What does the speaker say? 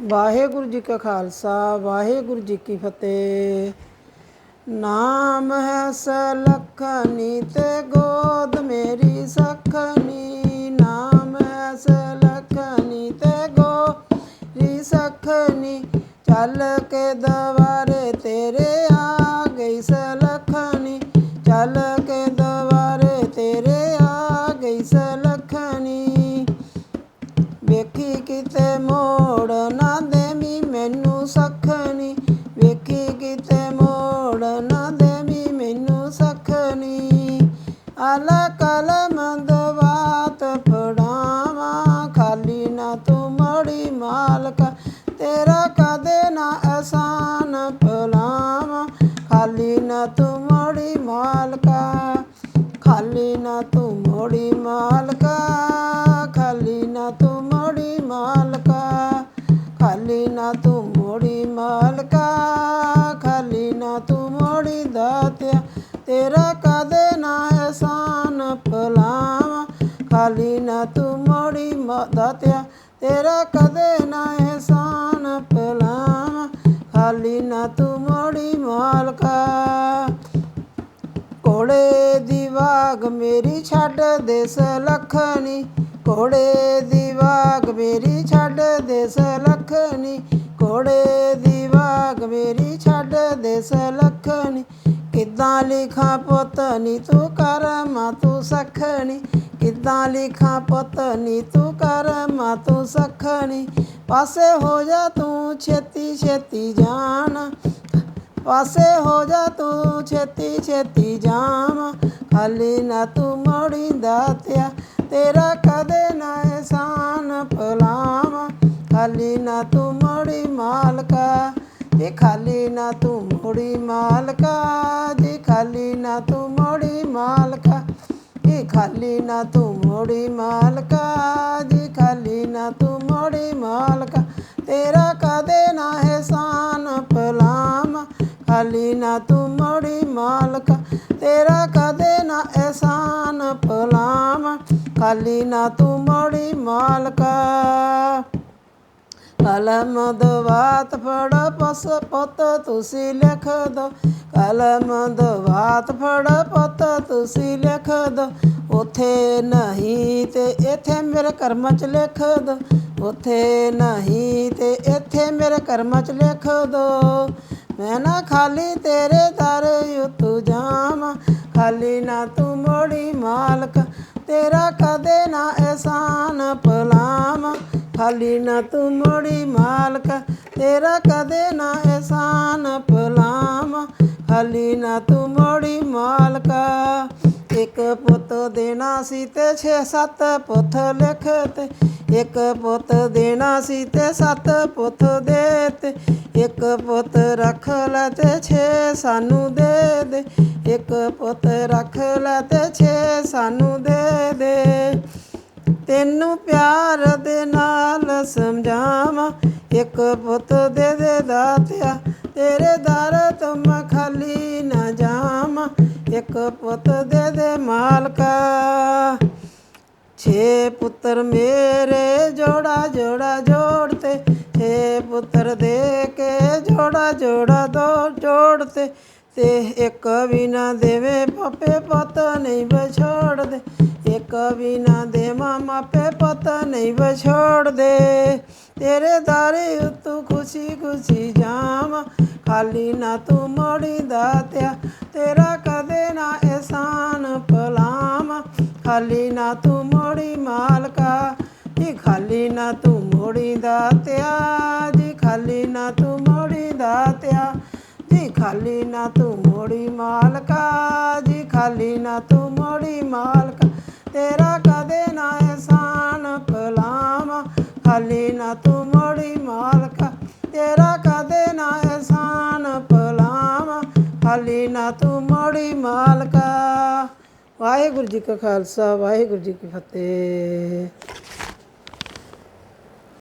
ਵਾਹਿਗੁਰੂ ਜੀ ਕਾ ਖਾਲਸਾ, ਵਾਹਿਗੁਰੂ ਜੀ ਕੀ ਫਤਿਹ। ਨਾਮ ਹੈ ਸਲਖਣੀ ਤੇ ਗੋਦ ਮੇਰੀ ਸਖਣੀ। ਨਾਮ ਹੈ ਸਲਖਣੀ ਤੇ ਗੋਰੀ ਸਖਣੀ। ਚੱਲ ਕੇ ਦਵਾਰੇ ਤੇਰੇ ਆ ਗਈ ਸਲਖਣੀ। ਕਿਤੇ ਮੋੜ ਨਾ ਦੇਵੀ, ਮੈਨੂੰ ਸਖਣੀ ਆਲਾ ਕਲਮ ਦਵਾਤ ਫੜਾਵਾਂ, ਖਾਲੀ ਨਾ ਤੂੰ ਮੜੀ ਮਾਲਕ। ਤੇਰਾ ਕਦੇ ਨਾ ਆਸਾਨ ਭਲਾਵਾਂ ਖਾਲੀ ਨਾ ਤੂੰ ਮੜੀ ਮਾਲਕਾ। ਖਾਲੀ ਨਾ ਤੂੰ ਮੋੜੀ ਮਾਲਕਾ, ਖਾਲੀ ਨਾ ਤੂੰ ਮੋੜੀ ਮਾਲਕਾ। ਖਾਲੀ ਨਾ ਤੂੰ ਮੋੜੀ ਮਾਲਕਾ। ਤੇਰਾ ਕਦੇ ਨਾ ਆਸਾਨ ਭਲਾਵਾਂ ਖਾਲੀ ਨਾ ਤੂੰ ਮੋੜੀ ਮਾ- ਤੇਰਾ ਕਦੇ ਨਾ ਆਸਾਨ ਭਲਾਵਾਂ ਖਾਲੀ ਨਾ ਤੂੰ ਮੋੜੀ ਮਾਲਕਾ ਕੋੜੇ ਦੀ ਵਾਗ ਮੇਰੀ ਛੱਡ ਦੇ ਸਲਖਣੀ ਕੋੜੇ ਦੀ ਵਾਗ ਮੇਰੀ ਛੱਡ ਦੇ ਸਲਖਣੀ ਕੋੜੇ ਦੀ ਵਾਗ ਮੇਰੀ ਛੱਡ ਦੇ ਸਲਖਣੀ ਕਿੱਦਾਂ ਲਿਖਾਂ ਪੁੱਤ ਨੀ ਤੂੰ ਕਰ ਮਾ ਤੂੰ ਸਖਣੀ। ਕਿੱਦਾਂ ਲਿਖਾਂ ਪੁੱਤ ਨੀ ਤੂੰ ਕਰ ਮਾ ਤੂੰ ਸਖਣੀ। ਪਾਸੇ ਹੋ ਜਾ ਤੂੰ ਛੇਤੀ ਛੇਤੀ ਜਾਣ। ਪਾਸੇ ਹੋ ਜਾ ਤੂੰ ਛੇਤੀ ਛੇਤੀ ਜਾਵਾਂ ਖਾਲੀ ਨਾ ਤੂੰ ਮੋੜੀ ਦਾਤਿਆ ਤੇਰਾ ਕਦੇ ਨਾ ਇਹਸਾਨ ਭਲਾਵਾਂ ਖਾਲੀ ਨਾ ਤੂੰ ਮੋੜੀ ਮਾਲਕਾ ਜੀ ਖਾਲੀ ਨਾ ਤੂੰ ਮੋੜੀ ਮਾਲਕਾ, ਜੀ ਖਾਲੀ ਨਾ ਤੂੰ ਮੋੜੀ ਮਾਲਕਾ, ਜੀ ਖਾਲੀ ਨਾ ਤੂੰ ਮੋੜੀ ਮਾਲਕਾ, ਜੀ ਖਾਲੀ ਨਾ ਤੂੰ ਮੋੜੀ ਮਾਲਕਾ, ਤੇਰਾ ਕਦੇ ਨਾ ਇਹਸਾਨ ਪਲਾਮ? ਖਾਲੀ ਨਾ ਤੂੰ ਮੋੜੀ ਮਾਲਕਾ, ਤੇਰਾ ਕਦੇ ਨਾ ਇਹਸਾਨ ਭਲਾਵਾਂ ਖਾਲੀ ਨਾ ਤੂੰ ਮੋੜੀ ਮਾਲਕਾ। ਕਲਮ ਦਵਾਤ ਫੜ ਪਸ ਪੁੱਤ ਤੁਸੀਂ ਲਿਖ ਦੋ। ਕਲਮ ਦਵਾਤ ਫੜ ਪੁੱਤ ਤੁਸੀਂ ਲਿਖ ਦੋ। ਉਥੇ ਨਹੀਂ ਤੇ ਇੱਥੇ ਮੇਰੇ ਕਰਮ ਚ ਲਿਖ ਦੋ। ਉਥੇ ਨਹੀਂ ਤੇ ਇੱਥੇ ਮੇਰੇ ਕਰਮ ਚ ਲਿਖ ਦੋ। ਮੈਂ ਨਾ ਖਾਲੀ ਤੇਰੇ ਦਰ ਉਤੂ ਜਾਵਾਂ। ਖਾਲੀ ਨਾ ਤੂੰ ਮੋੜੀ ਮਾਲਕ, ਤੇਰਾ ਕਦੇ ਨਾ ਇਹਸਾਨ ਭਲਾਵਾਂ ਖਾਲੀ ਨਾ ਤੂੰ ਮੋੜੀ ਮਾਲਕ, ਤੇਰਾ ਕਦੇ ਨਾ ਇਹਸਾਨ ਭਲਾਵਾਂ। ਖਾਲੀ ਨਾ ਤੂੰ ਮੋੜੀ ਮਾਲਕ, ਇੱਕ ਪੁੱਤ ਦੇਣਾ ਸੀ ਤੇ 6-7 ਪੁੱਤ ਲਿਖ ਤੇ ਇੱਕ ਪੁੱਤ ਦੇਣਾ ਸੀ ਤੇ 7 ਪੁੱਤ ਦੇ ਤੇ ਇੱਕ ਪੁੱਤ ਰੱਖ ਲੈ ਤੇ 6 ਸਾਨੂੰ ਦੇ ਦੇ। ਇੱਕ ਪੁੱਤ ਰੱਖ ਲੈ ਤੇ 6 ਸਾਨੂੰ ਦੇ ਦੇ। ਤੈਨੂੰ ਪਿਆਰ ਦੇ ਨਾਲ ਸਮਝਾਵਾਂ, ਇੱਕ ਪੁੱਤ ਦੇ ਦੇ ਦਾਤਿਆ, ਤੇਰੇ ਦਰ ਤੋਂ ਮੈਂ ਖਾਲੀ ਨਾ ਜਾਵਾਂ, ਇੱਕ ਪੁੱਤ ਦੇ ਦੇ ਮਾਲਕਾ। ਛੇ ਪੁੱਤਰ ਮੇਰੇ ਜੋੜਾ ਜੋੜਾ ਜੋੜਤੇ ਛੇ ਪੁੱਤਰ ਦੇ ਕੇ ਜੋੜਾ ਜੋੜਾ ਦੋ ਜੋੜਤੇ ਤੇ ਇੱਕ ਵੀ ਨਾ ਦੇਵੇ ਪਾਪੇ ਪੁੱਤ ਨਹੀਂ ਵਿਛੋੜਦੇ। ਇੱਕ ਵੀ ਨਾ ਦੇਵਾਂ ਮਾਪੇ ਪੁੱਤ ਨਹੀਂ ਵਿਛੋੜਦੇ। ਤੇਰੇ ਦਾਰੇ ਉਤੋਂ ਖੁਸ਼ੀ ਖੁਸ਼ੀ ਜਾਵਾਂ। ਖਾਲੀ ਨਾ ਤੂੰ ਮੋੜੀ ਦਾਤਿਆ ਤੇਰਾ ਕਦੇ ਨਾ ਇਹਸਾਨ ਭਲਾਵਾਂ। ਖਾਲੀ ਨਾ ਤੂੰ ਮੋੜੀ ਮਾਲਕਾ ਜੀ ਖਾਲੀ ਨਾ ਤੂੰ ਮੋੜੀ ਦਾਤਿਆ ਜੀ ਖਾਲੀ ਨਾ ਤੂੰ ਮੋੜੀ ਦਾਤਿਆ ਜੀ ਖਾਲੀ ਨਾ ਤੂੰ ਮੋੜੀ ਮਾਲਕਾ ਜੀ, ਖਾਲੀ ਨਾ ਤੂੰ ਮੋੜੀ ਮਾਲਕਾ। ਤੇਰਾ ਕਦੇ ਨਾ ਇਹਸਾਨ ਭਲਾਵਾਂ, ਖਾਲੀ ਨਾ ਤੂੰ ਮੋੜੀ ਮਾਲਕਾ। ਤੇਰਾ ਕਦੇ ਨਾ ਇਹਸਾਨ ਭਲਾਵਾਂ, ਖਾਲੀ ਨਾ ਤੂੰ ਮੋੜੀ ਮਾਲਕਾ। ਵਾਹਿਗੁਰੂ ਜੀ ਕਾ ਖਾਲਸਾ, ਵਾਹਿਗੁਰੂ ਜੀ ਕੀ ਫਤਿਹ।